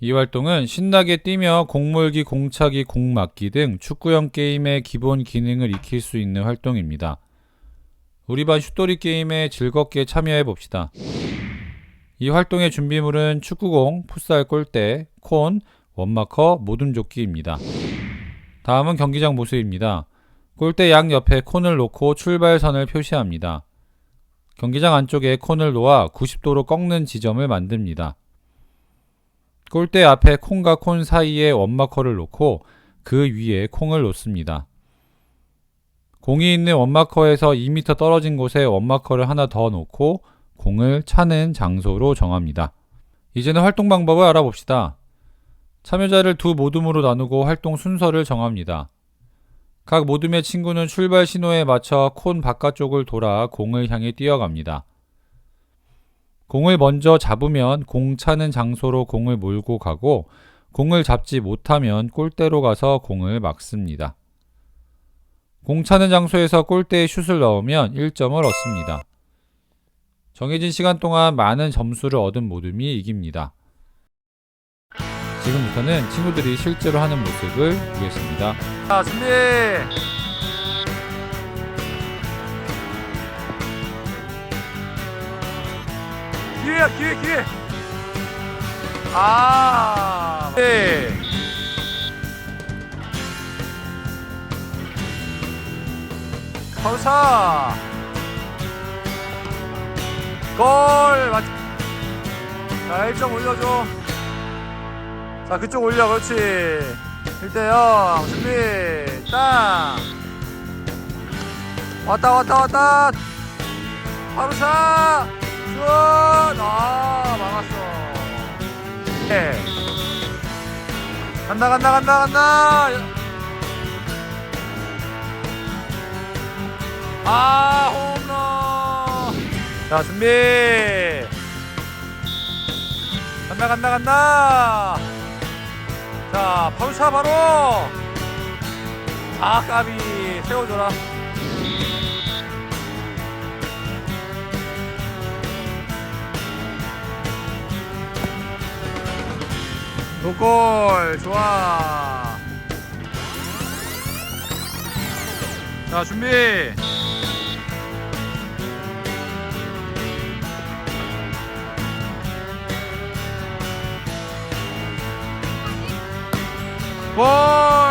이 활동은 신나게 뛰며 공몰기, 공차기, 공맞기 등 축구형 게임의 기본 기능을 익힐 수 있는 활동입니다. 우리 반 슛돌이 게임에 즐겁게 참여해 봅시다. 이 활동의 준비물은 축구공, 풋살 골대, 콘, 원마커, 모둠조끼입니다. 다음은 경기장 모습입니다. 골대 양 옆에 콘을 놓고 출발선을 표시합니다. 경기장 안쪽에 콘을 놓아 90도로 꺾는 지점을 만듭니다. 골대 앞에 콩과 콘 사이에 원마커를 놓고 그 위에 콩을 놓습니다. 공이 있는 원마커에서 2m 떨어진 곳에 원마커를 하나 더 놓고 공을 차는 장소로 정합니다. 이제는 활동 방법을 알아봅시다. 참여자를 두 모둠으로 나누고 활동 순서를 정합니다. 각 모둠의 친구는 출발 신호에 맞춰 콘 바깥쪽을 돌아 공을 향해 뛰어갑니다. 공을 먼저 잡으면 공 차는 장소로 공을 몰고 가고 공을 잡지 못하면 골대로 가서 공을 막습니다. 공 차는 장소에서 골대에 슛을 넣으면 1점을 얻습니다. 정해진 시간 동안 많은 점수를 얻은 모둠이 이깁니다. 지금부터는 친구들이 실제로 하는 모습을 보겠습니다. 자 준비 기회야 기회 기회. 아 네. 가우차 골 맞. 자 1점 올려줘. 자 그쪽 올려 그렇지. 1대0 준비 땅 왔다 왔다 왔다. 바로 샷 간다 간다 간다 간다. 아 홈런. 자 준비. 간다 간다 간다. 자 바로 차 바로. 아 까비. 세워줘라 노골 좋아. 자 준비. 골